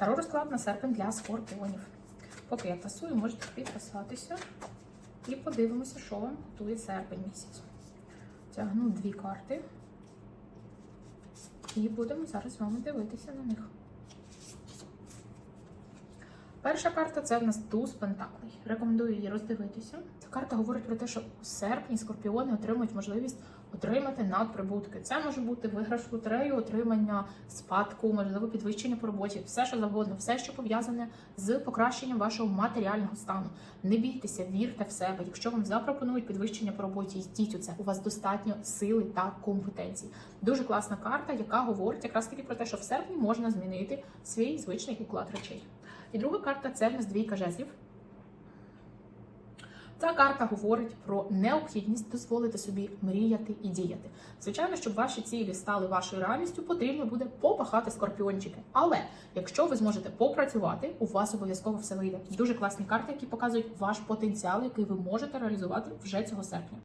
Таро розклад на серпень для скорпіонів. Поки я тасую, можете підписатися і подивимося, що вам готує серпень місяць. Тягну дві карти. І будемо зараз з вами дивитися на них. Перша карта це в нас туз пентаклей. Рекомендую її роздивитися. Ця карта говорить про те, що у серпні скорпіони отримують можливість отримати надприбутки. Це може бути виграш в лотерею, отримання спадку, можливо, підвищення по роботі, все що завгодно, все, що пов'язане з покращенням вашого матеріального стану. Не бійтеся, вірте в себе. Якщо вам запропонують підвищення по роботі, йдіть у це. У вас достатньо сили та компетенцій. Дуже класна карта, яка говорить якраз таки про те, що в серпні можна змінити свій звичний уклад речей. І друга карта це в нас двійка жезлів. Ця карта говорить про необхідність дозволити собі мріяти і діяти. Звичайно, щоб ваші цілі стали вашою реальністю, потрібно буде попахати скорпіончики. Але якщо ви зможете попрацювати, у вас обов'язково все вийде. Дуже класні карти, які показують ваш потенціал, який ви можете реалізувати вже цього серпня.